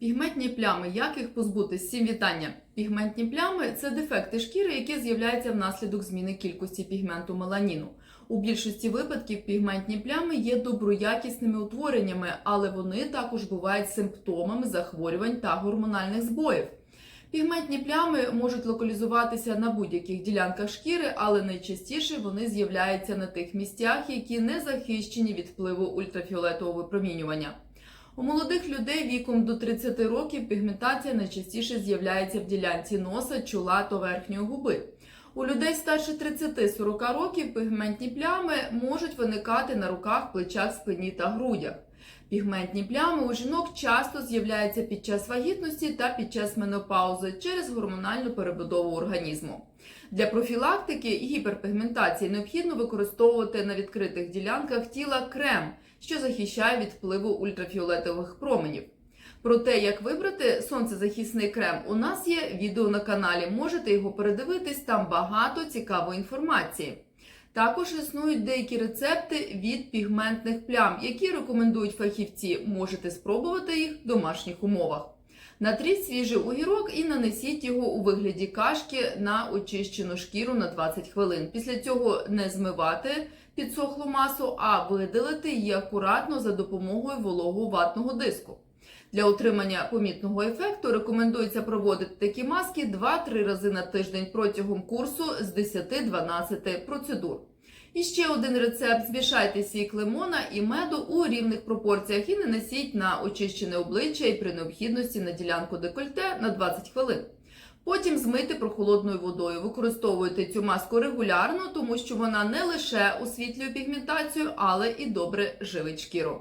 Пігментні плями. Як їх позбутись? Всім вітання. Пігментні плями це дефекти шкіри, які з'являються внаслідок зміни кількості пігменту меланіну. У більшості випадків пігментні плями є доброякісними утвореннями, але вони також бувають симптомами захворювань та гормональних збоїв. Пігментні плями можуть локалізуватися на будь-яких ділянках шкіри, але найчастіше вони з'являються на тих місцях, які не захищені від впливу ультрафіолетового випромінювання. У молодих людей віком до 30 років пігментація найчастіше з'являється в ділянці носа, чола та верхньої губи. У людей старше 30-40 років пігментні плями можуть виникати на руках, плечах, спині та грудях. Пігментні плями у жінок часто з'являються під час вагітності та під час менопаузи через гормональну перебудову організму. Для профілактики гіперпігментації необхідно використовувати на відкритих ділянках тіла крем, що захищає від впливу ультрафіолетових променів. Про те, як вибрати сонцезахисний крем, у нас є відео на каналі. Можете його передивитись, там багато цікавої інформації. Також існують деякі рецепти від пігментних плям, які рекомендують фахівці. Можете спробувати їх в домашніх умовах. Натріть свіжий огірок і нанесіть його у вигляді кашки на очищену шкіру на 20 хвилин. Після цього не змивати підсохлу масу, а видалити її акуратно за допомогою вологого ватного диску. Для отримання помітного ефекту рекомендується проводити такі маски 2-3 рази на тиждень протягом курсу з 10-12 процедур. І ще один рецепт: змішайте сік лимона і меду у рівних пропорціях і нанесіть на очищене обличчя і при необхідності на ділянку декольте на 20 хвилин. Потім змийте прохолодною водою. Використовуйте цю маску регулярно, тому що вона не лише освітлює пігментацію, але і добре живить шкіру.